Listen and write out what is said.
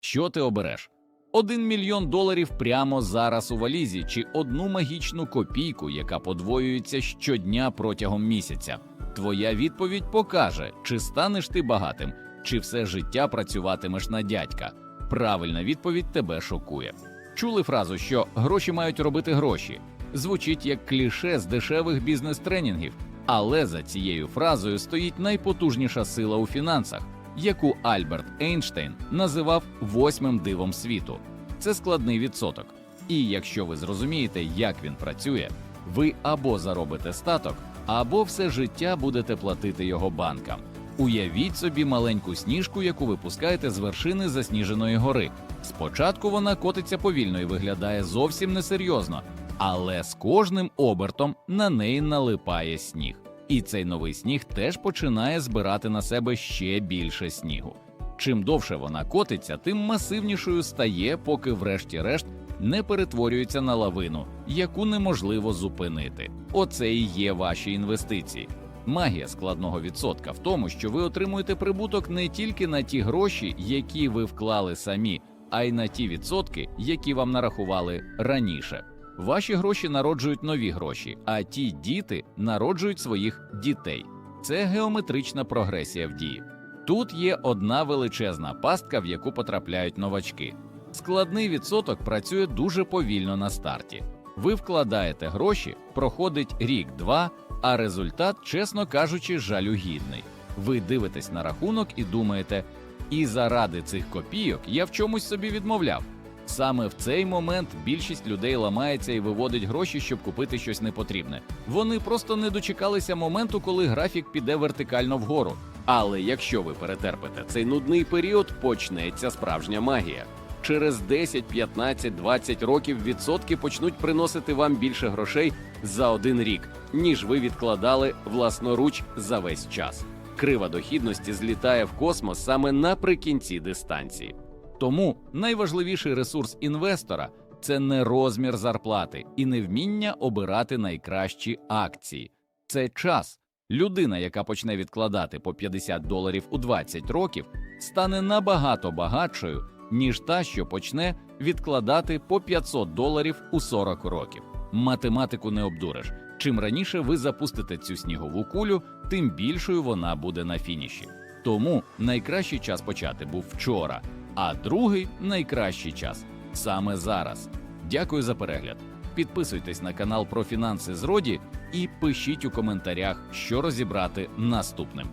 Що ти обереш? Один мільйон доларів прямо зараз у валізі, чи одну магічну копійку, яка подвоюється щодня протягом місяця. Твоя відповідь покаже, чи станеш ти багатим, чи все життя працюватимеш на дядька. Правильна відповідь тебе шокує. Чули фразу, що гроші мають робити гроші. Звучить як кліше з дешевих бізнес-тренінгів, але за цією фразою стоїть найпотужніша сила у фінансах, яку Альберт Ейнштейн називав восьмим дивом світу. Це складний відсоток. І якщо ви зрозумієте, як він працює, ви або заробите статок, або все життя будете платити його банкам. Уявіть собі маленьку сніжку, яку ви пускаєте з вершини засніженої гори. Спочатку вона котиться повільно і виглядає зовсім несерйозно, але з кожним обертом на неї налипає сніг. І цей новий сніг теж починає збирати на себе ще більше снігу. Чим довше вона котиться, тим масивнішою стає, поки, врешті-решт, не перетворюється на лавину, яку неможливо зупинити. Оце і є ваші інвестиції. Магія складного відсотка в тому, що ви отримуєте прибуток не тільки на ті гроші, які ви вклали самі, а й на ті відсотки, які вам нарахували раніше. Ваші гроші народжують нові гроші, а ті діти народжують своїх дітей. Це геометрична прогресія в дії. Тут є одна величезна пастка, в яку потрапляють новачки. Складний відсоток працює дуже повільно на старті. Ви вкладаєте гроші, проходить рік-два, а результат, чесно кажучи, жалюгідний. Ви дивитесь на рахунок і думаєте, і заради цих копійок я в чомусь собі відмовляв. Саме в цей момент більшість людей ламається і виводить гроші, щоб купити щось непотрібне. Вони просто не дочекалися моменту, коли графік піде вертикально вгору. Але якщо ви перетерпите цей нудний період, почнеться справжня магія. Через 10, 15, 20 років відсотки почнуть приносити вам більше грошей за один рік, ніж ви відкладали власноруч за весь час. Крива дохідності злітає в космос саме наприкінці дистанції. Тому найважливіший ресурс інвестора це не розмір зарплати і не вміння обирати найкращі акції. Це час. Людина, яка почне відкладати по 50 доларів у 20 років, стане набагато багатшою, ніж та, що почне відкладати по 500 доларів у 40 років. Математику не обдуриш. Чим раніше ви запустите цю снігову кулю, тим більшою вона буде на фініші. Тому найкращий час почати був вчора, а другий найкращий час саме зараз. Дякую за перегляд. Підписуйтесь на канал про фінанси з Роді і пишіть у коментарях, що розібрати наступним.